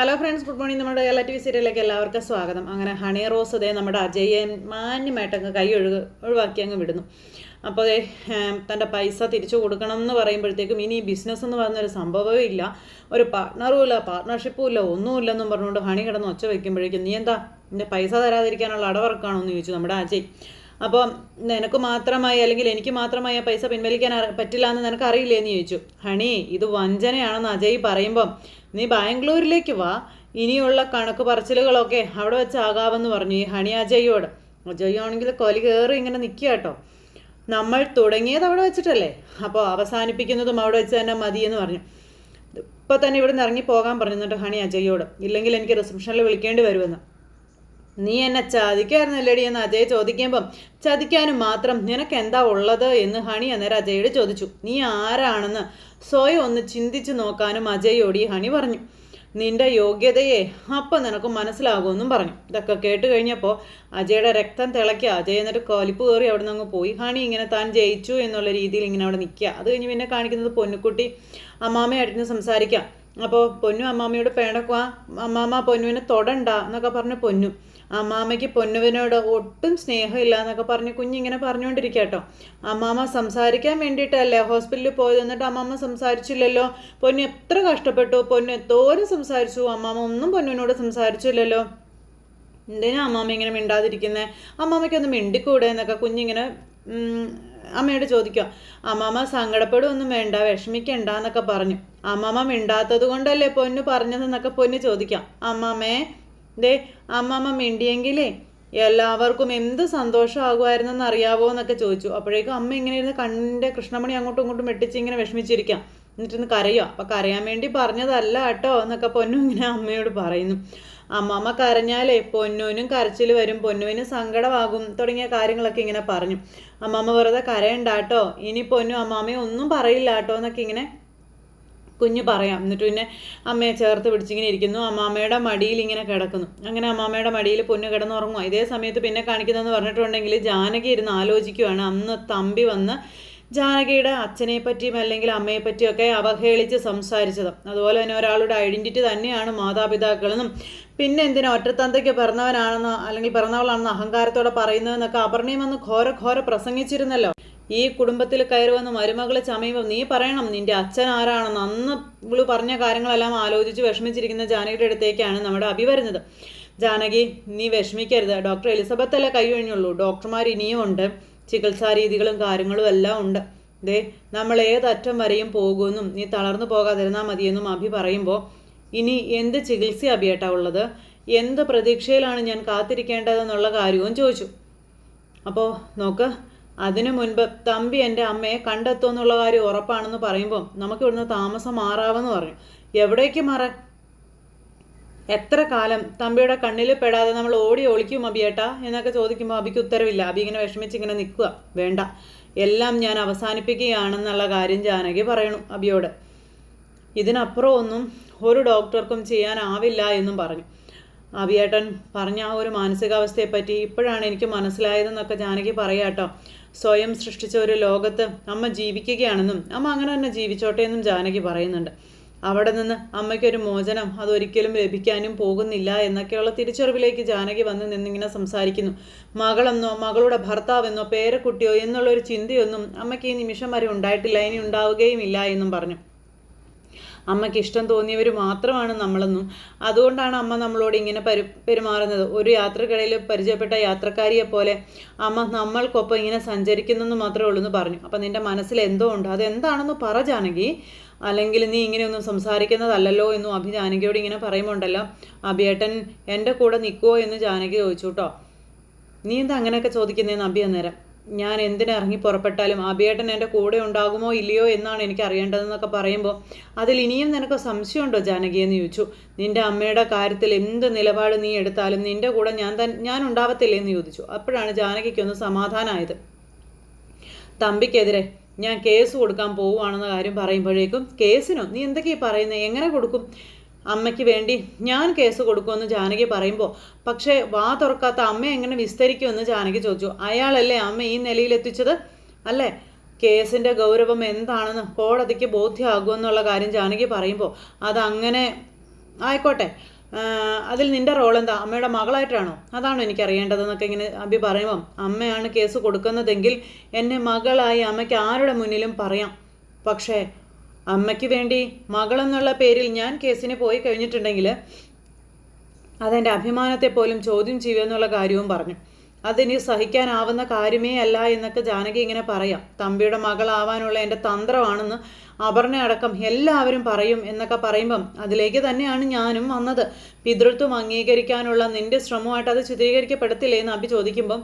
Hello friends good morning നമ്മുടെ V സീരിയലിലേക്ക് എല്ലാവർക്കും സ്വാഗതം. അങ്ങനെ ഹണി റോസ് അതേ നമ്മുടെ അജയൻ മാന്യമായിട്ടങ്ങ് കൈ ഒഴുക ഒഴിവാക്കി അങ്ങ് വിടുന്നു. അപ്പോൾ തന്റെ പൈസ തിരിച്ചു കൊടുക്കണം എന്ന് പറയുമ്പോഴത്തേക്കും ഇനി ബിസിനസ് എന്ന് പറയുന്നൊരു സംഭവമേ ഇല്ല. ഒരു പാർട്ട്ണറും ഇല്ല പാർട്ട്ണർഷിപ്പും ഇല്ല ഒന്നുമില്ലെന്നും പറഞ്ഞുകൊണ്ട് ഹണി കിടന്ന് ഒച്ച വയ്ക്കുമ്പോഴേക്കും നീ എന്താ? നിന്റെ പൈസ തരാതിരിക്കാനുള്ള അടവർക്കാണോ എന്ന് ചോദിച്ചു നമ്മുടെ അജയ്. അപ്പോൾ നിനക്ക് മാത്രമായി അല്ലെങ്കിൽ എനിക്ക് മാത്രമായി ആ പൈസ പിൻവലിക്കാൻ പറ്റില്ല എന്ന് നിനക്ക് അറിയില്ലേ എന്ന് ചോദിച്ചു. ഹണി ഇത് വഞ്ചനയാണെന്ന് അജയ് പറയുമ്പം നീ ബാംഗ്ലൂരിലേക്ക് വാ. ഇനിയുള്ള കണക്ക് പറച്ചിലുകളൊക്കെ അവിടെ വെച്ചാകാമെന്ന് പറഞ്ഞു ഈ ഹണി അജയോട് അജയ്യാണെങ്കിൽ കൊലി കയറി ഇങ്ങനെ നിൽക്കുക കേട്ടോ. നമ്മൾ തുടങ്ങിയത് അവിടെ വെച്ചിട്ടല്ലേ? അപ്പോൾ അവസാനിപ്പിക്കുന്നതും അവിടെ വെച്ച് തന്നെ മതി എന്ന് പറഞ്ഞു. ഇപ്പോൾ തന്നെ ഇവിടെ നിന്ന് ഇറങ്ങി പോകാൻ പറഞ്ഞു എന്നിട്ട് ഹണി അജയോട് ഇല്ലെങ്കിൽ എനിക്ക് റിസപ്ഷനിൽ വിളിക്കേണ്ടി വരുമെന്ന്. നീ എന്നെ ചതിക്കായിരുന്നല്ലേടി എന്ന് അജയ് ചോദിക്കുമ്പം ചതിക്കാനും മാത്രം നിനക്ക് എന്താ ഉള്ളത് എന്ന് ഹണി അന്നേരം അജയോട് ചോദിച്ചു. നീ ആരാണെന്ന്? സ്വയം ഒന്ന് ചിന്തിച്ചു നോക്കാനും അജയോട് ഹണി പറഞ്ഞു. നിന്റെ യോഗ്യതയെ അപ്പം നിനക്ക് മനസ്സിലാകുമെന്നും പറഞ്ഞു. ഇതൊക്കെ കേട്ട് കഴിഞ്ഞപ്പോൾ അജയുടെ രക്തം തിളയ്ക്കുക അജയ് എന്നിട്ട് കൊലിപ്പ് കയറി അവിടെ നിന്ന് അങ്ങ് പോയി. ഹണി ഇങ്ങനെ താൻ ജയിച്ചു എന്നുള്ള രീതിയിൽ ഇങ്ങനെ അവിടെ നിൽക്കുക. അത് കഴിഞ്ഞ് പിന്നെ കാണിക്കുന്നത് പൊന്നുക്കുട്ടി അമ്മാമയായിട്ട് സംസാരിക്കാം. അപ്പോൾ പൊന്നു അമ്മാമ്മയോട് പേണക്കുവാ. അമ്മാമ്മ പൊന്നുവിനെ തൊടണ്ട എന്നൊക്കെ പറഞ്ഞ് പൊന്നു. അമ്മാമ്മയ്ക്ക് പൊന്നുവിനോട് ഒട്ടും സ്നേഹമില്ല എന്നൊക്കെ പറഞ്ഞ് കുഞ്ഞിങ്ങനെ പറഞ്ഞുകൊണ്ടിരിക്കുക കേട്ടോ അമ്മാമ്മ സംസാരിക്കാൻ വേണ്ടിയിട്ടല്ലേ ഹോസ്പിറ്റലിൽ പോയത്? എന്നിട്ട് അമ്മാമ്മ സംസാരിച്ചില്ലല്ലോ? പൊന്നു എത്ര കഷ്ടപ്പെട്ടു. പൊന്നു എത്തോരം സംസാരിച്ചു. അമ്മാമ്മ ഒന്നും പൊന്നുവിനോട് സംസാരിച്ചില്ലല്ലോ. എന്തിനാ അമ്മാമ്മ ഇങ്ങനെ മിണ്ടാതിരിക്കുന്നത് അമ്മാമ്മയ്ക്കൊന്ന് മിണ്ടിക്കൂടെ എന്നൊക്കെ കുഞ്ഞിങ്ങനെ അമ്മയോട് ചോദിക്കുക അമ്മാമ്മ സങ്കടപ്പെടുമൊന്നും വേണ്ട വിഷമിക്കണ്ട എന്നൊക്കെ പറഞ്ഞു. അമ്മാമ്മ മിണ്ടാത്തത് കൊണ്ടല്ലേ പൊന്നു പറഞ്ഞതെന്നൊക്കെ പൊന്നു ചോദിക്കാം അമ്മാമ്മേ ദേ അമ്മമ്മ മിണ്ടിയെങ്കിലേ എല്ലാവർക്കും എന്ത് സന്തോഷമാകുമായിരുന്നെന്ന് അറിയാവോ എന്നൊക്കെ ചോദിച്ചു. അപ്പോഴേക്കും അമ്മ ഇങ്ങനെ ഇരുന്ന് കണ്ണിന്റെ കൃഷ്ണമണി അങ്ങോട്ടും ഇങ്ങോട്ടും വെട്ടിച്ച് ഇങ്ങനെ വിഷമിച്ചിരിക്കാം. എന്നിട്ടൊന്ന് കരയുക അപ്പം കരയാൻ വേണ്ടി പറഞ്ഞതല്ല കേട്ടോ എന്നൊക്കെ പൊന്നു ഇങ്ങനെ അമ്മയോട് പറയുന്നു. അമ്മമ്മ കരഞ്ഞാലേ പൊന്നുവിനും കരച്ചിൽ വരും പൊന്നുവിനും സങ്കടമാകും തുടങ്ങിയ കാര്യങ്ങളൊക്കെ ഇങ്ങനെ പറഞ്ഞു. അമ്മമ്മ വെറുതെ കരയണ്ട കേട്ടോ. ഇനി പൊന്നു അമ്മാമ്മയെ ഒന്നും പറയില്ല കേട്ടോ എന്നൊക്കെ ഇങ്ങനെ കുഞ്ഞ് പറയാം. എന്നിട്ട് പിന്നെ അമ്മയെ ചേർത്ത് പിടിച്ചിങ്ങനെ ഇരിക്കുന്നു. അമ്മാമ്മയുടെ മടിയിൽ ഇങ്ങനെ കിടക്കുന്നു. അങ്ങനെ അമ്മാമ്മയുടെ മടിയിൽ പൊന്ന് കിടന്നുറങ്ങുക ഇതേ സമയത്ത് പിന്നെ കാണിക്കുന്നതെന്ന് പറഞ്ഞിട്ടുണ്ടെങ്കിൽ ജാനകി ഇരുന്ന് ആലോചിക്കുവാണ്. അന്ന് തമ്പി വന്ന് ജാനകിയുടെ അച്ഛനെ പറ്റിയും അല്ലെങ്കിൽ അമ്മയെ പറ്റിയൊക്കെ അവഹേളിച്ച് സംസാരിച്ചത്. അതുപോലെ തന്നെ ഒരാളുടെ ഐഡന്റിറ്റി തന്നെയാണ് മാതാപിതാക്കളെന്നും പിന്നെ എന്തിനാ ഒറ്റത്തന്തയ്ക്ക് പിറന്നവനാണെന്ന് അല്ലെങ്കിൽ പിറന്നവളാണെന്ന് അഹങ്കാരത്തോടെ പറയുന്നതെന്നൊക്കെ അപർണയും വന്ന് ഘോര ഘോര പ്രസംഗിച്ചിരുന്നല്ലോ. ഈ കുടുംബത്തിൽ കയറി വന്ന് മരുമകളെ ചമയുമ്പോൾ നീ പറയണം നിന്റെ അച്ഛൻ ആരാണെന്ന്? അന്ന് ഇവൾ പറഞ്ഞ കാര്യങ്ങളെല്ലാം ആലോചിച്ച് വിഷമിച്ചിരിക്കുന്ന ജാനകിയുടെ അടുത്തേക്കാണ് നമ്മുടെ അഭി വരുന്നത്. ജാനകി നീ വിഷമിക്കരുത്. ഡോക്ടർ എലിസബത്ത് അല്ല കൈ കഴിഞ്ഞുള്ളൂ ഡോക്ടർമാർ ഇനിയും ഉണ്ട്. ചികിത്സാ രീതികളും കാര്യങ്ങളും എല്ലാം ഉണ്ട്. ദേ നമ്മൾ ഏതറ്റം വരെയും പോകുമെന്നും നീ തളർന്നു പോകാതിരുന്നാൽ മതിയെന്നും അഭി പറയുമ്പോൾ ഇനി എന്ത് ചികിത്സ അഭിയേട്ടാ ഉള്ളത്? എന്ത് പ്രതീക്ഷയിലാണ് ഞാൻ കാത്തിരിക്കേണ്ടതെന്നുള്ള കാര്യവും ചോദിച്ചു. അപ്പോൾ നോക്ക് അതിനു മുൻപ് തമ്പി എന്റെ അമ്മയെ കണ്ടെത്തുമെന്നുള്ള കാര്യം ഉറപ്പാണെന്ന് പറയുമ്പോൾ നമുക്ക് ഇവിടുന്ന് താമസം മാറാമെന്ന് പറഞ്ഞു എവിടേക്ക് മാറാൻ എത്ര കാലം തമ്പിയുടെ കണ്ണിൽ പെടാതെ നമ്മൾ ഓടി ഒളിക്കും അബിയേട്ടാ എന്നൊക്കെ ചോദിക്കുമ്പോൾ അബിക്ക് ഉത്തരവില്ല. അബി ഇങ്ങനെ വിഷമിച്ച് ഇങ്ങനെ നിൽക്കുക. വേണ്ട. എല്ലാം ഞാൻ അവസാനിപ്പിക്കുകയാണെന്നുള്ള കാര്യം ജാനകി പറയണു അബിയോട്. ഇതിനപ്പുറം ഒന്നും ഒരു ഡോക്ടർക്കും ചെയ്യാനാവില്ല എന്നും പറഞ്ഞു. അബിയേട്ടൻ പറഞ്ഞ ആ ഒരു മാനസികാവസ്ഥയെപ്പറ്റി ഇപ്പോഴാണ് എനിക്ക് മനസ്സിലായതെന്നൊക്കെ ജാനകി പറയാട്ടോ. സ്വയം സൃഷ്ടിച്ച ഒരു ലോകത്ത് അമ്മ ജീവിക്കുകയാണെന്നും അമ്മ അങ്ങനെ തന്നെ ജീവിച്ചോട്ടെ എന്നും ജാനകി പറയുന്നുണ്ട്. അവിടെ നിന്ന് അമ്മയ്ക്കൊരു മോചനം അതൊരിക്കലും ലഭിക്കാനും പോകുന്നില്ല എന്നൊക്കെയുള്ള തിരിച്ചറിവിലേക്ക് ജാനകി വന്ന് നിന്നിങ്ങനെ സംസാരിക്കുന്നു. മകളെന്നോ മകളുടെ ഭർത്താവെന്നോ പേരക്കുട്ടിയോ എന്നുള്ളൊരു ചിന്തയൊന്നും അമ്മയ്ക്ക് ഈ നിമിഷം വരെ ഉണ്ടായിട്ടില്ല ഇനി ഉണ്ടാവുകയുമില്ല എന്നും പറഞ്ഞു. അമ്മയ്ക്ക് ഇഷ്ടം തോന്നിയവർ മാത്രമാണ് നമ്മളെന്നും. അതുകൊണ്ടാണ് അമ്മ നമ്മളോട് ഇങ്ങനെ പരി പെരുമാറുന്നത്. ഒരു യാത്രക്കിടയിൽ പരിചയപ്പെട്ട യാത്രക്കാരിയെ പോലെ അമ്മ നമ്മൾക്കൊപ്പം ഇങ്ങനെ സഞ്ചരിക്കുന്നെന്ന് മാത്രമേ ഉള്ളൂ എന്ന് പറഞ്ഞു. അപ്പം നിന്റെ മനസ്സിൽ എന്തോ ഉണ്ട്. അതെന്താണെന്ന് പറ ജാനകി അല്ലെങ്കിൽ നീ ഇങ്ങനെയൊന്നും സംസാരിക്കുന്നതല്ലല്ലോ എന്നും അഭി ജാനകിയോട് ഇങ്ങനെ പറയുമ്പോണ്ടല്ലോ അഭിയേട്ടൻ എന്റെ കൂടെ നിൽക്കുമോ എന്ന് ജാനകി ചോദിച്ചു കേട്ടോ നീ എന്താ അങ്ങനെയൊക്കെ ചോദിക്കുന്നതെന്ന് അഭി അന്നേരം? ഞാൻ എന്തിനെ ഇറങ്ങി പുറപ്പെട്ടാലും അഭിയേട്ടൻ എന്റെ കൂടെ ഉണ്ടാകുമോ ഇല്ലയോ എന്നാണ് എനിക്ക് അറിയേണ്ടതെന്നൊക്കെ പറയുമ്പോൾ അതിൽ ഇനിയും നിനക്ക് സംശയമുണ്ടോ ജാനകി എന്ന് ചോദിച്ചു. നിന്റെ അമ്മയുടെ കാര്യത്തിൽ എന്ത് നിലപാട് നീ എടുത്താലും നിന്റെ കൂടെ ഞാൻ തൻ ഞാൻ ഉണ്ടാവത്തില്ലേ എന്ന് ചോദിച്ചു. അപ്പോഴാണ് ജാനകിക്കൊന്ന് സമാധാനമായത് തമ്പിക്കെതിരെ ഞാൻ കേസ് കൊടുക്കാൻ പോവുകയാണെന്ന കാര്യം പറയുമ്പോഴേക്കും കേസിനോ? നീ എന്തൊക്കെയാ പറയുന്നത് എങ്ങനെ കൊടുക്കും? അമ്മയ്ക്ക് വേണ്ടി ഞാൻ കേസ് കൊടുക്കുമെന്ന് ജാനകി പറയുമ്പോൾ പക്ഷേ വാ തുറക്കാത്ത അമ്മ എങ്ങനെ വിസ്തരിക്കുമെന്ന് ജാനകി ചോദിച്ചു. അയാളല്ലേ അമ്മ ഈ നിലയിലെത്തിച്ചത്? അല്ലേ? കേസിന്റെ ഗൗരവം എന്താണെന്ന് കോടതിക്ക് ബോധ്യമാകുമെന്നുള്ള കാര്യം ജാനകി പറയുമ്പോൾ അതങ്ങനെ ആയിക്കോട്ടെ. അതിൽ നിന്റെ റോൾ എന്താ? അമ്മയുടെ മകളായിട്ടാണോ? അതാണോ എനിക്ക് അറിയേണ്ടതെന്നൊക്കെ ഇങ്ങനെ അബി പറയുമ്പം അമ്മയാണ് കേസ് കൊടുക്കുന്നതെങ്കിൽ എന്നെ മകളായി അമ്മയ്ക്ക് ആരുടെ മുന്നിലും പറയാം? പക്ഷേ അമ്മയ്ക്ക് വേണ്ടി മകളെന്നുള്ള പേരിൽ ഞാൻ കേസിന് പോയി കഴിഞ്ഞിട്ടുണ്ടെങ്കിൽ അതെന്റെ അഭിമാനത്തെ പോലും ചോദ്യം ചെയ്യുമെന്നുള്ള കാര്യവും പറഞ്ഞു. അതിനി സഹിക്കാനാവുന്ന കാര്യമേ അല്ല എന്നൊക്കെ ജാനകി ഇങ്ങനെ പറയാം. തമ്പിയുടെ മകളാവാനുള്ള എന്റെ തന്ത്രമാണെന്ന് അപർണ അടക്കം എല്ലാവരും പറയും എന്നൊക്കെ പറയുമ്പം അതിലേക്ക് തന്നെയാണ് ഞാനും വന്നത്. പിതൃത്വം അംഗീകരിക്കാനുള്ള നിന്റെ ശ്രമമായിട്ട് അത് ചിത്രീകരിക്കപ്പെടത്തില്ലേ എന്ന് അഭി ചോദിക്കുമ്പം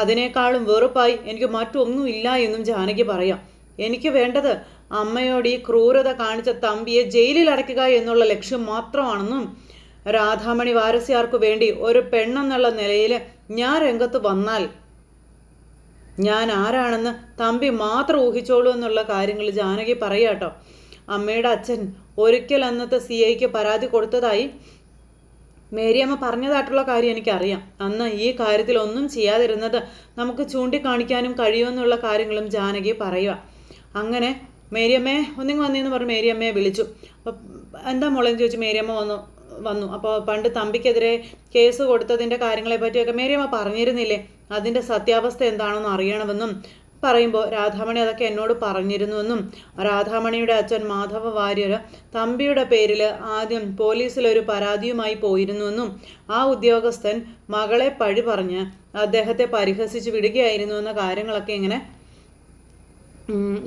അതിനേക്കാളും വെറുപ്പായി എനിക്ക് മറ്റൊന്നും ഇല്ല എന്നും ജാനകി പറയാം. എനിക്ക് വേണ്ടത് അമ്മയോട് ഈ ക്രൂരത കാണിച്ച തമ്പിയെ ജയിലിൽ അടയ്ക്കുക എന്നുള്ള ലക്ഷ്യം മാത്രമാണെന്നും രാധാമണി വാരസ്യാർക്കു വേണ്ടി ഒരു പെണ്ണെന്നുള്ള നിലയിൽ ഞാൻ രംഗത്ത് വന്നാൽ ഞാൻ ആരാണെന്ന് തമ്പി മാത്രം ഊഹിച്ചോളൂ എന്നുള്ള കാര്യങ്ങൾ ജാനകി പറയാട്ടോ അമ്മയുടെ അച്ഛൻ ഒരിക്കൽ അന്നത്തെ സി ഐക്ക് പരാതി കൊടുത്തതായി മേരിയമ്മ പറഞ്ഞതായിട്ടുള്ള കാര്യം എനിക്കറിയാം. അന്ന് ഈ കാര്യത്തിൽ ഒന്നും ചെയ്യാതിരുന്നത് നമുക്ക് ചൂണ്ടിക്കാണിക്കാനും കഴിയുമെന്നുള്ള കാര്യങ്ങളും ജാനകി പറയുക. അങ്ങനെ മേരിയമ്മയെ ഒന്നിങ്ങ് വന്നേന്ന് പറഞ്ഞ് മേരിയമ്മയെ വിളിച്ചു. അപ്പം എന്താ മോളെന്ന് ചോദിച്ചു മേരിയമ്മ വന്നു വന്നു. അപ്പോൾ പണ്ട് തമ്പിക്കെതിരെ കേസ് കൊടുത്തതിന്റെ കാര്യങ്ങളെ പറ്റിയൊക്കെ മേരിയമ്മ പറഞ്ഞിരുന്നില്ലേ? അതിന്റെ സത്യാവസ്ഥ എന്താണെന്ന് അറിയണമെന്നും പറയുമ്പോൾ രാധാമണി അതൊക്കെ എന്നോട് പറഞ്ഞിരുന്നുവെന്നും രാധാമണിയുടെ അച്ഛൻ മാധവ വാര്യർ തമ്പിയുടെ പേരിൽ ആദ്യം പോലീസിലൊരു പരാതിയുമായി പോയിരുന്നുവെന്നും ആ ഉദ്യോഗസ്ഥൻ മകളെ പഴി പറഞ്ഞ് അദ്ദേഹത്തെ പരിഹസിച്ച് വിടുകയായിരുന്നു എന്ന കാര്യങ്ങളൊക്കെ ഇങ്ങനെ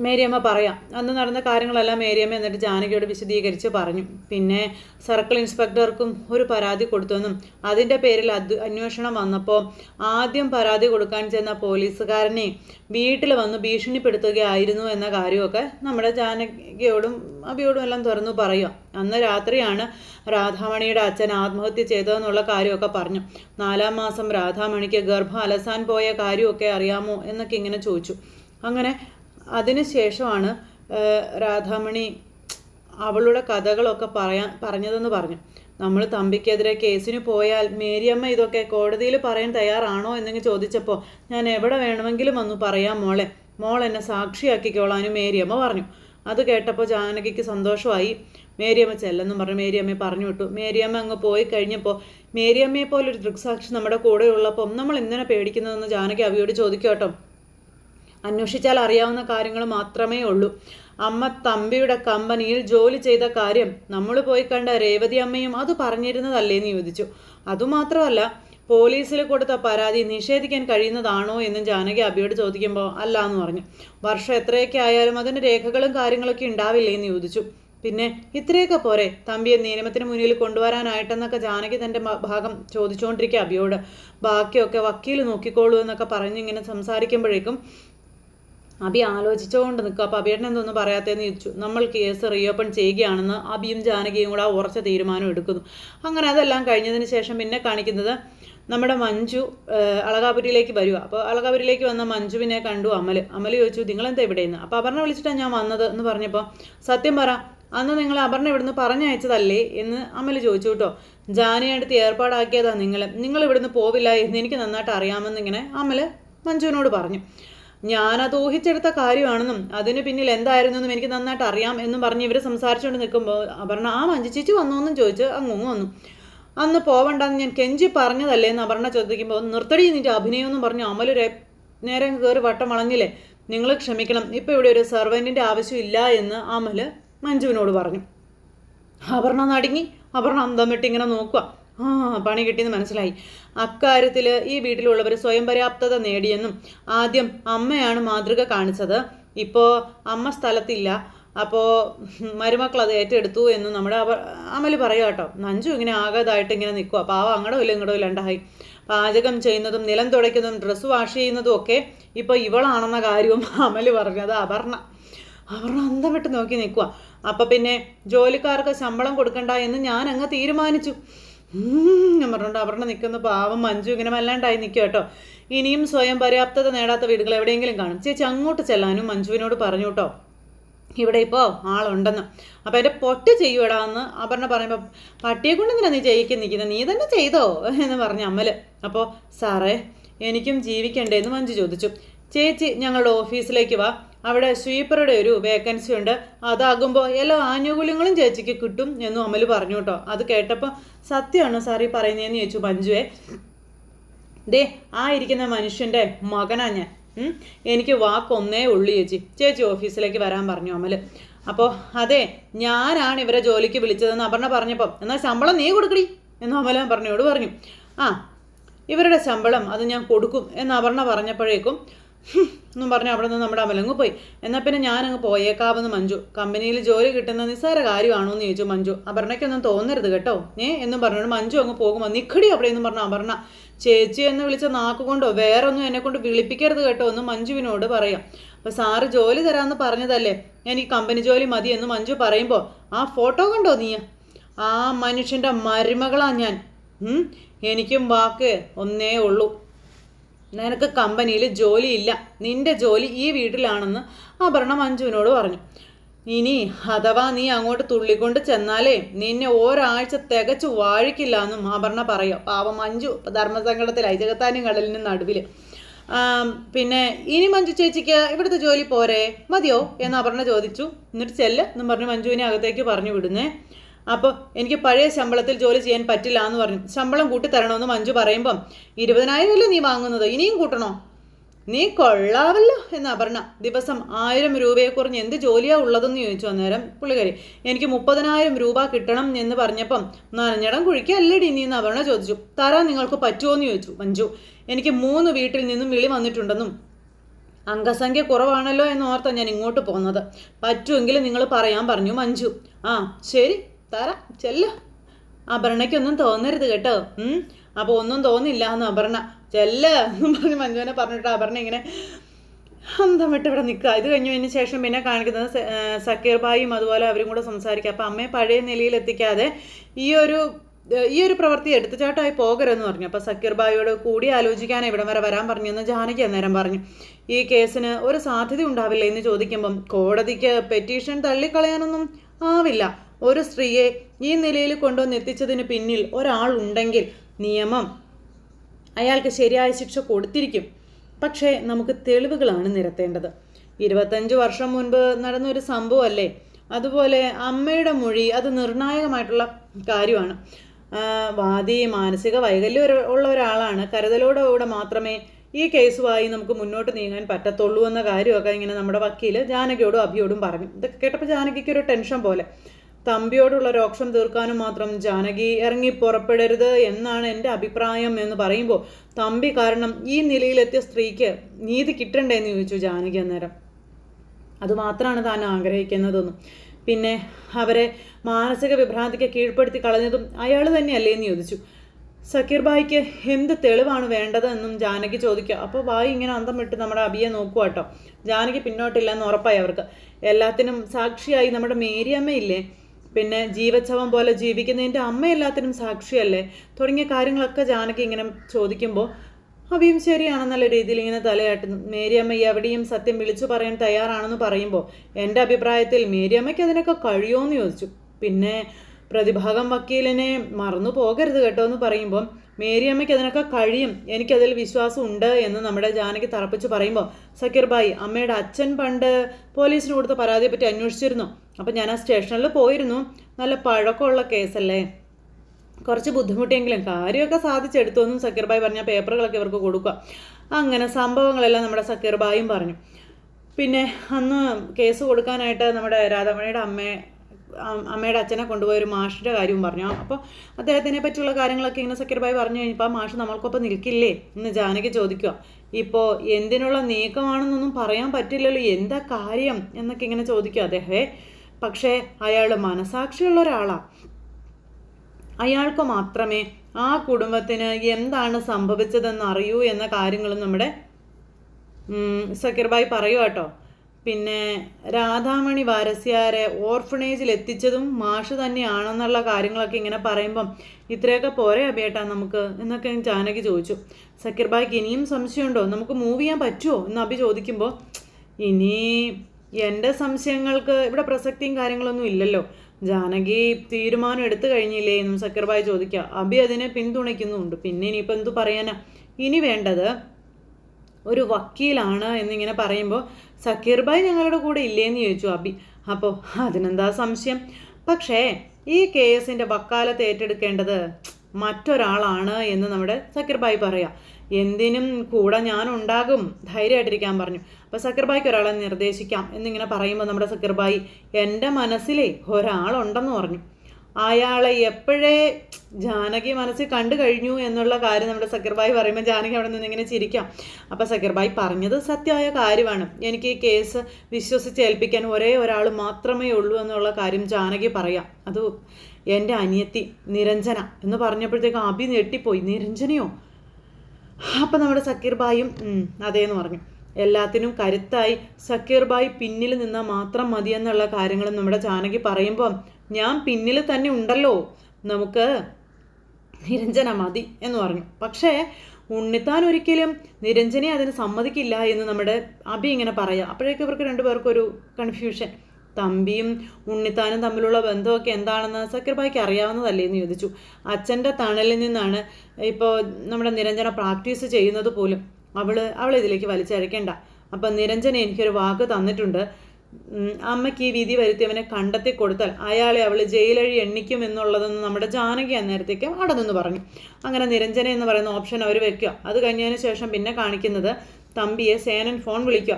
മേരിയമ്മ പറയാം. അന്ന് നടന്ന കാര്യങ്ങളെല്ലാം മേരിയമ്മ എന്നിട്ട് ജാനകിയോട് വിശദീകരിച്ച് പറഞ്ഞു. പിന്നെ സർക്കിൾ ഇൻസ്പെക്ടർക്കും ഒരു പരാതി കൊടുത്തുവെന്നും അതിന്റെ പേരിൽ അത് അന്വേഷണം വന്നപ്പോൾ ആദ്യം പരാതി കൊടുക്കാൻ ചെന്ന പോലീസുകാരനെ വീട്ടിൽ വന്ന് ഭീഷണിപ്പെടുത്തുകയായിരുന്നു എന്ന കാര്യമൊക്കെ നമ്മുടെ ജാനകിയോടും അബിയോടും എല്ലാം തുറന്നു പറയുക. അന്ന് രാത്രിയാണ് രാധാമണിയുടെ അച്ഛൻ ആത്മഹത്യ ചെയ്തതെന്നുള്ള കാര്യമൊക്കെ പറഞ്ഞു. നാലാം മാസം രാധാമണിക്ക് ഗർഭം അലസാൻ പോയ കാര്യമൊക്കെ അറിയാമോ എന്നൊക്കെ ഇങ്ങനെ ചോദിച്ചു. അങ്ങനെ അതിനുശേഷമാണ് രാധാമണി അവളുടെ കഥകളൊക്കെ പറയാൻ പറഞ്ഞതെന്ന് പറഞ്ഞു. നമ്മൾ തമ്പിക്കെതിരെ കേസിന് പോയാൽ മേരിയമ്മ ഇതൊക്കെ കോടതിയിൽ പറയാൻ തയ്യാറാണോ എന്നെങ്കിൽ ചോദിച്ചപ്പോൾ ഞാൻ എവിടെ വേണമെങ്കിലും വന്നു പറയാം മോളെ. മോൾ എന്നെ സാക്ഷിയാക്കിക്കോളാനും മേരിയമ്മ പറഞ്ഞു. അത് കേട്ടപ്പോൾ ജാനകിക്ക് സന്തോഷമായി. മേരിയമ്മ ചെല്ലെന്നും പറഞ്ഞു മേരിയമ്മയെ പറഞ്ഞു വിട്ടു. മേരിയമ്മ അങ്ങ് പോയി കഴിഞ്ഞപ്പോൾ മേരിയമ്മയെ പോലൊരു ദൃക്സാക്ഷി നമ്മുടെ കൂടെ ഉള്ളപ്പം നമ്മൾ എന്തിനാ പേടിക്കുന്നതെന്ന് ജാനകി അവിയോട് ചോദിക്കും കേട്ടോ. അന്വേഷിച്ചാൽ അറിയാവുന്ന കാര്യങ്ങൾ മാത്രമേ ഉള്ളൂ. അമ്മ തമ്പിയുടെ കമ്പനിയിൽ ജോലി ചെയ്ത കാര്യം നമ്മൾ പോയി കണ്ട രേവതി അമ്മയും അത് പറഞ്ഞിരുന്നതല്ലേന്ന് ചോദിച്ചു. അതുമാത്രമല്ല പോലീസിൽ കൊടുത്ത പരാതി നിഷേധിക്കാൻ കഴിയുന്നതാണോ എന്ന് ജാനകി അബിയോട് ചോദിക്കുമ്പോൾ അല്ല എന്ന് പറഞ്ഞു. വർഷം എത്രയൊക്കെ ആയാലും അതിന്റെ രേഖകളും കാര്യങ്ങളൊക്കെ ഉണ്ടാവില്ലേ എന്ന് ചോദിച്ചു. പിന്നെ ഇത്രയൊക്കെ പോരെ തമ്പിയെ നിയമത്തിന് മുന്നിൽ കൊണ്ടുവരാനായിട്ടെന്നൊക്കെ ജാനകി തന്റെ ഭാഗം ചോദിച്ചുകൊണ്ടിരിക്കുക അബിയോട്. ബാക്കിയൊക്കെ വക്കീൽ നോക്കിക്കോളൂ എന്നൊക്കെ പറഞ്ഞിങ്ങനെ സംസാരിക്കുമ്പോഴേക്കും അബി ആലോചിച്ചുകൊണ്ട് നിൽക്കുക അപ്പോൾ അബിയേട്ടൻ എന്തൊന്നും പറയാത്തതെന്ന് ചോദിച്ചു. നമ്മൾ കേസ് റീഓപ്പൺ ചെയ്യുകയാണെന്ന് അബിയും ജാനകിയും കൂടെ ആ ഉറച്ച തീരുമാനം എടുക്കുന്നു. അങ്ങനെ അതെല്ലാം കഴിഞ്ഞതിന് ശേഷം പിന്നെ കാണിക്കുന്നത് നമ്മുടെ മഞ്ജു അളകാപുരിയിലേക്ക് വരിക അപ്പോൾ അളകാപുരിയിലേക്ക് വന്ന മഞ്ജുവിനെ കണ്ടു അമൽ അമൽ ചോദിച്ചു നിങ്ങളെന്താ ഇവിടെയെന്ന് അപ്പോൾ അപർണ വിളിച്ചിട്ടാണ് ഞാൻ വന്നത് എന്ന് പറഞ്ഞപ്പോൾ സത്യം പറ അന്ന് നിങ്ങൾ അപർണ ഇവിടുന്ന് പറഞ്ഞയച്ചതല്ലേ? എന്ന് അമൽ ചോദിച്ചു കേട്ടോ. ജാനിയെ ഏർപ്പാടാക്കിയതാണ് നിങ്ങൾ നിങ്ങൾ ഇവിടുന്ന് പോവില്ല എന്ന് എനിക്ക് നന്നായിട്ട് അറിയാമെന്നിങ്ങനെ അമൽ മഞ്ജുവിനോട് പറഞ്ഞു. ഞാനത് ഊഹിച്ചെടുത്ത കാര്യമാണെന്നും അതിന് പിന്നിൽ എന്തായിരുന്നു എന്നും എനിക്ക് നന്നായിട്ട് അറിയാം എന്നും പറഞ്ഞ് ഇവർ സംസാരിച്ചുകൊണ്ട് നിൽക്കുമ്പോൾ അപർണ ആ മഞ്ജു ചേച്ചി വന്നോ എന്നും ചോദിച്ച് അങ്ങ് വന്നു. അന്ന് പോവണ്ടെന്ന് ഞാൻ കെഞ്ചി പറഞ്ഞതല്ലേ? എന്ന് അപർണ ചോദിക്കുമ്പോൾ നിർത്തടി നിന്റെ അഭിനയം എന്ന് പറഞ്ഞു അമലൊരു നേരം കയറി വട്ടം വളഞ്ഞില്ലേ? നിങ്ങൾ ക്ഷമിക്കണം. ഇപ്പോൾ ഇവിടെ ഒരു സർവന്റിന്റെ ആവശ്യമില്ല എന്ന് അമൽ മഞ്ജുവിനോട് പറഞ്ഞു. അപർണ നടുങ്ങി അപർണ അന്തം വിട്ടിങ്ങനെ നോക്കുക ആ പണി കിട്ടിയെന്ന് മനസ്സിലായി. അക്കാര്യത്തിൽ ഈ വീട്ടിലുള്ളവർ സ്വയം പര്യാപ്തത നേടിയെന്നും ആദ്യം അമ്മയാണ് മാതൃക കാണിച്ചത്. ഇപ്പോൾ അമ്മ സ്ഥലത്തില്ല. അപ്പോൾ മരുമക്കൾ അത് ഏറ്റെടുത്തു എന്ന് നമ്മുടെ അവ അമൽ പറയുക കേട്ടോ. നഞ്ചു ഇങ്ങനെ ആകാതായിട്ട് ഇങ്ങനെ നിൽക്കുക പാവം അങ്ങടോ ഇല്ല ഇങ്ങടോ ഇല്ലാണ്ടായി പാചകം ചെയ്യുന്നതും നിലം തുടയ്ക്കുന്നതും ഡ്രസ്സ് വാഷ് ചെയ്യുന്നതും ഒക്കെ ഇപ്പോൾ ഇവളാണെന്ന കാര്യവും അമൽ പറഞ്ഞത് അപർണ. അപർണ അന്തം വിട്ട് നോക്കി നിൽക്കുക അപ്പം പിന്നെ ജോലിക്കാർക്ക് ശമ്പളം കൊടുക്കണ്ട എന്ന് ഞാൻ അങ്ങ് തീരുമാനിച്ചു. ഞാൻ പറഞ്ഞുകൊണ്ട് അപർണ നിൽക്കുന്ന പാവം മഞ്ജു ഇങ്ങനെ വല്ലാണ്ടായി നിൽക്കുക കേട്ടോ. ഇനിയും സ്വയം പര്യാപ്തത നേടാത്ത വീടുകൾ എവിടെയെങ്കിലും കാണും. ചേച്ചി അങ്ങോട്ട് ചെല്ലാനും മഞ്ജുവിനോട് പറഞ്ഞു കേട്ടോ. ഇവിടെ ഇപ്പോൾ ആളുണ്ടെന്ന്. അപ്പോൾ എന്റെ പൊട്ട് ചെയ്യുവടാ എന്ന് അപർണ പറയുമ്പോൾ പട്ടിയെ കൊണ്ട് എന്തിനാ നീ ചെയ്യിക്കാൻ നിൽക്കുന്നത് നീ തന്നെ ചെയ്തോ? എന്ന് പറഞ്ഞ അമ്മൽ അപ്പോൾ സാറേ എനിക്കും ജീവിക്കണ്ടേ എന്ന് മഞ്ജു ചോദിച്ചു. ചേച്ചി ഞങ്ങളുടെ ഓഫീസിലേക്ക് വാ. അവിടെ സ്വീപ്പറുടെ ഒരു വേക്കൻസി ഉണ്ട്. അതാകുമ്പോൾ എല്ലാ ആനുകൂല്യങ്ങളും ചേച്ചിക്ക് കിട്ടും എന്നും അമൽ പറഞ്ഞു കേട്ടോ. അത് കേട്ടപ്പോൾ സത്യമാണോ ഈ പറയുന്നതെന്ന് ചോദിച്ചു മഞ്ജുവെ. ദേ ആ ഇരിക്കുന്ന മനുഷ്യന്റെ മകനാ ഞാൻ. എനിക്ക് വാക്കൊന്നേ ഉള്ളു ചേച്ചി. ചേച്ചി ഓഫീസിലേക്ക് വരാൻ പറഞ്ഞു അമൽ അപ്പോൾ അതെ ഞാനാണ് ഇവരെ ജോലിക്ക് വിളിച്ചതെന്ന് അപർണ പറഞ്ഞപ്പോൾ എന്നാൽ ശമ്പളം നീ കൊടുക്കടി? എന്ന് അമല പറഞ്ഞോട് പറഞ്ഞു. ആ ഇവരുടെ ശമ്പളം അത് ഞാൻ കൊടുക്കും എന്ന് അപർണ പറഞ്ഞപ്പോഴേക്കും എന്നും പറഞ്ഞ് അവിടെ നിന്ന് നമ്മുടെ അമലങ്ങ് പോയി. എന്നാൽ പിന്നെ ഞാനങ്ങ് പോയേക്കാവെന്ന് മഞ്ജു. കമ്പനിയിൽ ജോലി കിട്ടുന്ന നിസ്സാര കാര്യമാണോ എന്ന് ചോദിച്ചു മഞ്ജു. അപർണയ്ക്കൊന്നും തോന്നരുത് കേട്ടോ. ഏ എന്നും പറഞ്ഞുകൊണ്ട് മഞ്ജു അങ്ങ് പോകുമ്പോൾ നിക്കടി അവിടെ എന്ന് പറഞ്ഞു അപർണ. ചേച്ചി എന്ന് വിളിച്ച നാക്കുകൊണ്ടോ വേറെ ഒന്നും എന്നെ കൊണ്ട് വിളിപ്പിക്കരുത് കേട്ടോ എന്ന് മഞ്ജുവിനോട് പറയാം. അപ്പോൾ സാറ് ജോലി തരാമെന്ന് പറഞ്ഞതല്ലേ? ഞാൻ ഈ കമ്പനി ജോലി മതി എന്ന് മഞ്ജു പറയുമ്പോൾ ആ ഫോട്ടോ കണ്ടോ നീ? ആ മനുഷ്യന്റെ മരുമകളാ ഞാൻ. എനിക്കും വാക്ക്. ഒന്നേ ഉള്ളൂ. നിനക്ക് കമ്പനിയിൽ ജോലിയില്ല നിന്റെ ജോലി ഈ വീട്ടിലാണെന്ന് അപർണ മഞ്ജുവിനോട് പറഞ്ഞു. ഇനി അഥവാ നീ അങ്ങോട്ട് തുള്ളിക്കൊണ്ട് ചെന്നാലേ നിന്നെ ഒരാഴ്ച തികച്ചു വാഴിക്കില്ല എന്നും അപർണ പറയുക. പാവം മഞ്ജു ധർമ്മസങ്കടത്തിലായി ജഗത്താനും കടലിനും നടുവിൽ പിന്നെ ഇനി മഞ്ജു ചേച്ചിക്ക് ഇവിടുത്തെ ജോലി പോരെ? മതിയോ? എന്ന് അപർണ ചോദിച്ചു. എന്നിട്ട് ചെല്ല് എന്നും പറഞ്ഞ് മഞ്ജുവിനെ അകത്തേക്ക് പറഞ്ഞു വിടുന്നേ. അപ്പോൾ എനിക്ക് പഴയ ശമ്പളത്തിൽ ജോലി ചെയ്യാൻ പറ്റില്ല എന്ന് പറഞ്ഞു. ശമ്പളം കൂട്ടി തരണമെന്ന് മഞ്ജു പറയുമ്പം ഇരുപതിനായിരമല്ലേ നീ വാങ്ങുന്നത്? ഇനിയും കൂട്ടണോ? നീ കൊള്ളാവല്ലോ എന്ന് അപർണ ദിവസം ആയിരം രൂപയെ കുറഞ്ഞ് എന്ത് ജോലിയാ ഉള്ളതെന്ന് ചോദിച്ചു അന്നേരം പുള്ളിക്കാരി എനിക്ക് മുപ്പതിനായിരം രൂപ കിട്ടണം എന്ന് പറഞ്ഞപ്പം നനഞ്ഞടം കുഴിക്കല്ലടി നീ എന്ന് അപർണ ചോദിച്ചു. തരാൻ നിങ്ങൾക്ക് പറ്റുമോ എന്ന് ചോദിച്ചു മഞ്ജു. എനിക്ക് മൂന്ന് വീട്ടിൽ നിന്നും വിളി വന്നിട്ടുണ്ടെന്നും അംഗസംഖ്യ കുറവാണല്ലോ എന്ന് ഓർത്താ ഞാൻ ഇങ്ങോട്ട് പോകുന്നത് പറ്റുമെങ്കിൽ നിങ്ങൾ പറയാൻ പറഞ്ഞു മഞ്ജു. ആ ശരി. തരാം ചെല്ല. അപർണയ്ക്കൊന്നും തോന്നരുത് കേട്ടോ. അപ്പോൾ ഒന്നും തോന്നില്ല എന്ന് അപർണ. ചെല്ല എന്നും പറഞ്ഞ് മഞ്ജുവിനെ പറഞ്ഞിട്ട് അപർണ ഇങ്ങനെ അന്തം വിട്ട് ഇവിടെ നിൽക്കുക. ഇത് കഴിഞ്ഞതിന് ശേഷം പിന്നെ കാണിക്കുന്നത് സക്കീർ ഭായിയും അതുപോലെ അവരും കൂടെ സംസാരിക്കുക. അപ്പം അമ്മയെ പഴയ നിലയിൽ എത്തിക്കാതെ ഈ ഒരു ഈ ഒരു പ്രവൃത്തി എടുത്തുചാട്ടമായി പോകരുതെന്ന് പറഞ്ഞു. അപ്പോൾ സക്കീർ ഭായിയോട് കൂടി ആലോചിക്കാൻ ഇവിടം വരെ വരാൻ പറഞ്ഞു എന്ന് ജാനകി അന്നേരം പറഞ്ഞു. ഈ കേസിന് ഒരു സാധ്യത ഉണ്ടാവില്ല എന്ന് ചോദിക്കുമ്പം കോടതിക്ക് പെറ്റീഷൻ തള്ളിക്കളയാനൊന്നും ആവില്ല. ഒരു സ്ത്രീയെ ഈ നിലയിൽ കൊണ്ടുവന്ന് എത്തിച്ചതിന് പിന്നിൽ ഒരാളുണ്ടെങ്കിൽ നിയമം അയാൾക്ക് ശരിയായ ശിക്ഷ കൊടുത്തിരിക്കും. പക്ഷേ നമുക്ക് തെളിവുകളാണ് നിരത്തേണ്ടത്. ഇരുപത്തഞ്ച് വർഷം മുൻപ് നടന്ന ഒരു സംഭവമല്ലേ? അതുപോലെ അമ്മയുടെ മൊഴി അത് നിർണായകമായിട്ടുള്ള കാര്യമാണ്. വാദി മാനസിക വൈകല്യം ഉള്ള ഒരാളാണ്. കരുതലോടുകൂടെ മാത്രമേ ഈ കേസുമായി നമുക്ക് മുന്നോട്ട് നീങ്ങാൻ പറ്റത്തുള്ളൂ എന്ന കാര്യമൊക്കെ ഇങ്ങനെ നമ്മുടെ വക്കീൽ ജാനകിയോടും അഭിയോടും പറഞ്ഞു. ഇതൊക്കെ കേട്ടപ്പോൾ ജാനകിക്ക് ഒരു ടെൻഷൻ പോലെ. തമ്പിയോടുള്ള രോക്ഷം തീർക്കാനും മാത്രം ജാനകി ഇറങ്ങി പുറപ്പെടരുത് എന്നാണ് എന്റെ അഭിപ്രായം എന്ന് പറയുമ്പോൾ തമ്പി കാരണം ഈ നിലയിലെത്തിയ സ്ത്രീക്ക് നീതി കിട്ടണ്ടേ എന്ന് ചോദിച്ചു ജാനകി അന്നേരം. അതുമാത്രമാണ് താൻ ആഗ്രഹിക്കുന്നതെന്നും. പിന്നെ അവരെ മാനസിക വിഭ്രാന്തിക്ക് കീഴ്പ്പെടുത്തി കളഞ്ഞതും അയാൾ തന്നെയല്ലേ എന്ന് ചോദിച്ചു. സക്കീർ ബായിക്ക് എന്ത് തെളിവാണ് വേണ്ടതെന്നും ജാനകി ചോദിക്കുക. അപ്പോൾ ബായി ഇങ്ങനെ അന്തം വിട്ട് നമ്മുടെ അബിയെ നോക്കുക കേട്ടോ. ജാനകി പിന്നോട്ടില്ല എന്ന് ഉറപ്പായി അവർക്ക്. എല്ലാത്തിനും സാക്ഷിയായി നമ്മുടെ മേരിയമ്മയില്ലേ? പിന്നെ ജീവച്ഛവം പോലെ ജീവിക്കുന്നതിന്റെ അമ്മ എല്ലാത്തിനും സാക്ഷിയല്ലേ? തുടങ്ങിയ കാര്യങ്ങളൊക്കെ ജാനകി ഇങ്ങനെ ചോദിക്കുമ്പോൾ അവിയും ശരിയാണെന്നുള്ള രീതിയിൽ ഇങ്ങനെ തലയാട്ടുന്നു. മേരിയമ്മ എവിടെയും സത്യം വിളിച്ചു പറയാൻ തയ്യാറാണെന്ന് പറയുമ്പോൾ എന്റെ അഭിപ്രായത്തിൽ മേരിയമ്മയ്ക്ക് അതിനൊക്കെ കഴിയുമോ എന്ന് ചോദിച്ചു പിന്നെ പ്രതിഭാഗം വക്കീലിനെ മറന്നു പോകരുത് കേട്ടോ എന്ന് പറയുമ്പോൾ മേരിയമ്മയ്ക്ക് അതിനൊക്കെ കഴിയും. എനിക്കതിൽ വിശ്വാസം ഉണ്ട് എന്ന് നമ്മുടെ ജാനകി തറപ്പിച്ച് പറയുമ്പോൾ സക്കീർ ഭായി അമ്മയുടെ അച്ഛൻ പണ്ട് പോലീസിന് കൊടുത്ത പരാതിയെ പറ്റി അന്വേഷിച്ചിരുന്നു. അപ്പം ഞാൻ ആ സ്റ്റേഷനിൽ പോയിരുന്നു. നല്ല പഴക്കമുള്ള കേസല്ലേ? കുറച്ച് ബുദ്ധിമുട്ടിയെങ്കിലും കാര്യമൊക്കെ സാധിച്ചെടുത്തു എന്നും സക്കീർ ഭായ് പറഞ്ഞ പേപ്പറുകളൊക്കെ ഇവർക്ക് കൊടുക്കുക. അങ്ങനെ സംഭവങ്ങളെല്ലാം നമ്മുടെ സക്കീർ ഭായും പറഞ്ഞു. പിന്നെ അന്ന് കേസ് കൊടുക്കാനായിട്ട് നമ്മുടെ രാധാമണിയുടെ അമ്മയെ അമ്മയുടെ അച്ഛനെ കൊണ്ടുപോയ ഒരു മാഷിന്റെ കാര്യവും പറഞ്ഞു. അപ്പോൾ അദ്ദേഹത്തിനെ പറ്റിയുള്ള കാര്യങ്ങളൊക്കെ ഇങ്ങനെ സക്കീർ ബായി പറഞ്ഞു കഴിഞ്ഞപ്പോൾ ആ മാഷ് നമ്മൾക്കൊപ്പം നിൽക്കില്ലേ എന്ന് ജാനകി ചോദിക്കുക. ഇപ്പോൾ എന്തിനുള്ള നീക്കമാണെന്നൊന്നും പറയാൻ പറ്റില്ലല്ലോ എന്താ കാര്യം എന്നൊക്കെ ഇങ്ങനെ ചോദിക്കുക അദ്ദേഹമേ പക്ഷേ അയാൾ മനസാക്ഷിയുള്ള ഒരാളാണ് അയാൾക്ക് മാത്രമേ ആ കുടുംബത്തിന് എന്താണ് സംഭവിച്ചതെന്ന് അറിയൂ എന്ന കാര്യങ്ങളും നമ്മുടെ ഉം, സക്കീർ ഭായ് പറയൂ കേട്ടോ. പിന്നെ രാധാമണി വാരസ്യാരെ ഓർഫണേജിൽ എത്തിച്ചതും മാഷ് തന്നെയാണെന്നുള്ള കാര്യങ്ങളൊക്കെ ഇങ്ങനെ പറയുമ്പം ഇത്രയൊക്കെ പോരെ അഭിയേട്ടാ നമുക്ക് എന്നൊക്കെ ജാനകി ചോദിച്ചു. സക്കീർ ബായ്ക്ക് ഇനിയും സംശയമുണ്ടോ? നമുക്ക് മൂവ് ചെയ്യാൻ പറ്റുമോ എന്ന് അബി ചോദിക്കുമ്പോൾ ഇനി എന്റെ സംശയങ്ങൾക്ക് ഇവിടെ പ്രസക്തിയും കാര്യങ്ങളൊന്നും ഇല്ലല്ലോ. ജാനകി തീരുമാനം എടുത്തു കഴിഞ്ഞില്ലേ എന്നും സക്കീർ ഭായ് ചോദിക്കുക അബി അതിനെ പിന്തുണയ്ക്കുന്നുണ്ട്. പിന്നെ ഇനിയിപ്പോൾ എന്തു പറയാനാ? ഇനി വേണ്ടത് ഒരു വക്കീലാണ് എന്നിങ്ങനെ പറയുമ്പോൾ സക്കീർ ഭായ് ഞങ്ങളുടെ കൂടെ ഇല്ലേന്ന് ചോദിച്ചു അബി. അപ്പോൾ അതിനെന്താ സംശയം? പക്ഷേ ഈ കേസിന്റെ വക്കാലത്ത് ഏറ്റെടുക്കേണ്ടത് മറ്റൊരാളാണ് എന്ന് നമ്മുടെ സക്കീർ ഭായ് പറയാം. എന്തിനും കൂടെ ഞാൻ ഉണ്ടാകും ധൈര്യമായിട്ടിരിക്കാൻ പറഞ്ഞു. അപ്പോൾ സക്കീർ ഭായിക്ക് ഒരാളെ നിർദ്ദേശിക്കാം എന്നിങ്ങനെ പറയുമ്പോൾ നമ്മുടെ സക്കീർ ഭായി എന്റെ മനസ്സിലേ ഒരാളുണ്ടെന്ന് പറഞ്ഞു. അയാളെ എപ്പോഴേ ജാനകി മനസ്സിൽ കണ്ടു കഴിഞ്ഞു എന്നുള്ള കാര്യം നമ്മുടെ സക്കീർബായി പറയുമ്പോൾ ജാനകി അവിടെ നിന്ന് ഇങ്ങനെ ചിരിക്കാം. അപ്പോൾ സക്കീർബായി പറഞ്ഞത് സത്യമായ കാര്യമാണ്. എനിക്ക് ഈ കേസ് വിശ്വസിച്ച് ഏൽപ്പിക്കാൻ ഒരേ ഒരാൾ മാത്രമേ ഉള്ളൂ എന്നുള്ള കാര്യം ജാനകി പറയാം. അത് എന്റെ അനിയത്തി നിരഞ്ജന എന്ന് പറഞ്ഞപ്പോഴത്തേക്കും അഭി ഞെട്ടിപ്പോയി. നിരഞ്ജനയോ? അപ്പം നമ്മുടെ സക്കീർബായും അതേന്ന് പറഞ്ഞു. എല്ലാത്തിനും കരുത്തായി സക്കീർബായി പിന്നിൽ നിന്നാൽ മാത്രം മതിയെന്നുള്ള കാര്യങ്ങളും നമ്മുടെ ജാനകി പറയുമ്പോൾ ഞാൻ പിന്നിൽ തന്നെ ഉണ്ടല്ലോ. നമുക്ക് നിരഞ്ജന മതി എന്ന് പറഞ്ഞു. പക്ഷേ ഉണ്ണിത്താൻ ഒരിക്കലും നിരഞ്ജനെ അതിന് സമ്മതിക്കില്ല എന്ന് നമ്മുടെ അബി ഇങ്ങനെ പറയാം. അപ്പോഴേക്കും ഇവർക്ക് രണ്ടുപേർക്കൊരു കൺഫ്യൂഷൻ തമ്പിയും ഉണ്ണിത്താനും തമ്മിലുള്ള ബന്ധമൊക്കെ എന്താണെന്ന് സക്കീർബായിക്ക് അറിയാവുന്നതല്ലേ എന്ന് ചോദിച്ചു. അച്ഛന്റെ തണലിൽ നിന്നാണ് ഇപ്പോൾ നമ്മുടെ നിരഞ്ജന പ്രാക്ടീസ് ചെയ്യുന്നത് പോലും. അവൾ ഇതിലേക്ക് വലിച്ചഴക്കേണ്ട അപ്പം നിരഞ്ജന എനിക്കൊരു വാക്ക് തന്നിട്ടുണ്ട്. അമ്മയ്ക്ക് ഈ വിധി വരുത്തിയവനെ കണ്ടെത്തി കൊടുത്താൽ അയാളെ അവൾ ജയിലഴി എണ്ണിക്കും എന്നുള്ളതെന്ന് നമ്മുടെ ജാനകി അന്നേരത്തേക്ക് അവിടെ നിന്ന് പറഞ്ഞു. അങ്ങനെ നിരഞ്ജന എന്ന് പറയുന്ന ഓപ്ഷൻ അവർ വെക്കുക. അത് കഴിഞ്ഞതിന് ശേഷം പിന്നെ കാണിക്കുന്നത് തമ്പിയെ സേനൻ ഫോൺ വിളിക്കുക.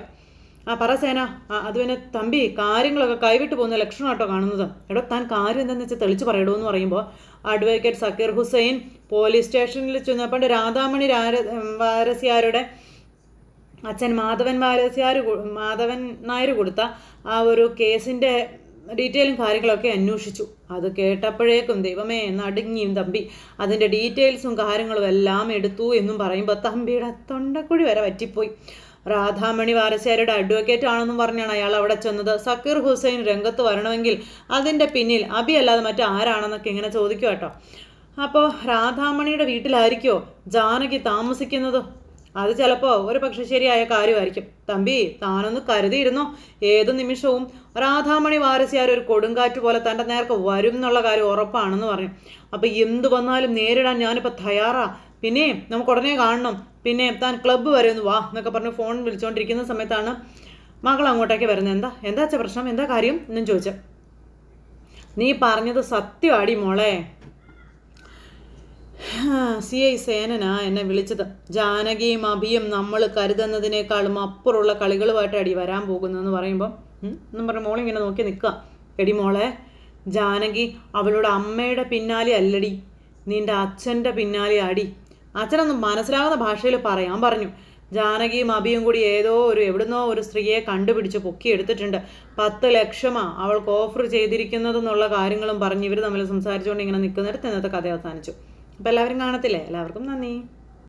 ആ പറ സേന. അത് പിന്നെ തമ്പി കാര്യങ്ങളൊക്കെ കൈവിട്ട് പോകുന്ന ലക്ഷണമാട്ടോ കാണുന്നത്. എടോ താൻ കാര്യം എന്താണെന്ന് വെച്ചാൽ തെളിച്ച് പറയടോ എന്ന് പറയുമ്പോൾ അഡ്വക്കേറ്റ് സക്കീർ ഹുസൈൻ പോലീസ് സ്റ്റേഷനിൽ ചെന്നപ്പോൾ രാധാമണി വാരസ്യാരുടെ അച്ഛൻ മാധവൻ വാരസ്യാർ മാധവൻ നായർ കൊടുത്ത ആ ഒരു കേസിന്റെ ഡീറ്റെയിലും കാര്യങ്ങളൊക്കെ അന്വേഷിച്ചു. അത് കേട്ടപ്പോഴേക്കും ദൈവമേ നടുങ്ങിയും തമ്പി. അതിന്റെ ഡീറ്റെയിൽസും കാര്യങ്ങളും എല്ലാം എടുത്തു എന്നും പറയുമ്പോൾ തമ്പിയുടെ തൊണ്ടക്കുഴി വരെ പറ്റിപ്പോയി രാധാമണി വാരസ്യാരുടെ അഡ്വക്കേറ്റ് ആണെന്നും പറഞ്ഞാണ് അയാൾ അവിടെ ചെന്നത്. സക്കീർ ഹുസൈൻ രംഗത്ത് വരണമെങ്കിൽ അതിന്റെ പിന്നിൽ അബി അല്ലാതെ മറ്റാരാണെന്നൊക്കെ ഇങ്ങനെ ചോദിക്കും കേട്ടോ അപ്പോൾ രാധാമണിയുടെ വീട്ടിലായിരിക്കോ ജാനകി താമസിക്കുന്നത്? അത് ചിലപ്പോൾ ഒരു പക്ഷെ ശരിയായ കാര്യമായിരിക്കും. തമ്പി താനൊന്ന് കരുതിയിരുന്നു? ഏത് നിമിഷവും രാധാമണി വാരസ്യാർ ഒരു കൊടുങ്കാറ്റ് പോലെ തന്റെ നേർക്ക് വരും എന്നുള്ള കാര്യം ഉറപ്പാണെന്ന് പറഞ്ഞു. അപ്പോൾ എന്ത് വന്നാലും നേരിടാൻ ഞാനിപ്പോൾ തയ്യാറാ. പിന്നെ നമുക്ക് ഉടനെ കാണണം. പിന്നെ താൻ ക്ലബ്ബ് വരെ ഒന്ന് വാ എന്നൊക്കെ പറഞ്ഞ് ഫോൺ വിളിച്ചുകൊണ്ടിരിക്കുന്ന സമയത്താണ് മകൾ അങ്ങോട്ടേക്ക് വരുന്നത്. എന്താ? എന്താ പ്രശ്നം? എന്താ കാര്യം? എന്നും ചോദിച്ചത് നീ പറഞ്ഞത് സത്യമാടി മോളെ. സി ഐ സേനനാ എന്നെ വിളിച്ചത്. ജാനകിയും അഭിയും നമ്മൾ കരുതുന്നതിനേക്കാളും അപ്പുറമുള്ള കളികളുമായിട്ട് അടി വരാൻ പോകുന്നതെന്ന് പറയുമ്പോൾ എന്നും പറഞ്ഞ മോളിങ്ങനെ നോക്കി നിൽക്കുക എടി മോളെ ജാനകി അവളുടെ അമ്മയുടെ പിന്നാലെ അല്ലടി. നിന്റെ അച്ഛന്റെ പിന്നാലെ അടി. അച്ഛനൊന്നും മനസ്സിലാകുന്ന ഭാഷയിൽ പറയാൻ പറഞ്ഞു. ജാനകിയും അഭിയും കൂടി ഏതോ ഒരു എവിടുന്നോ ഒരു സ്ത്രീയെ കണ്ടുപിടിച്ച് പൊക്കിയെടുത്തിട്ടുണ്ട് പത്ത് ലക്ഷമാ അവൾക്ക് ഓഫർ ചെയ്തിരിക്കുന്നതെന്നുള്ള കാര്യങ്ങളും പറഞ്ഞ് ഇവർ തമ്മിൽ സംസാരിച്ചുകൊണ്ട് ഇങ്ങനെ നിൽക്കുന്നിടത്ത് ഇന്നത്തെ കഥ അവസാനിച്ചു. അപ്പോൾ എല്ലാവരും കാണത്തില്ലേ? എല്ലാവർക്കും നന്ദി.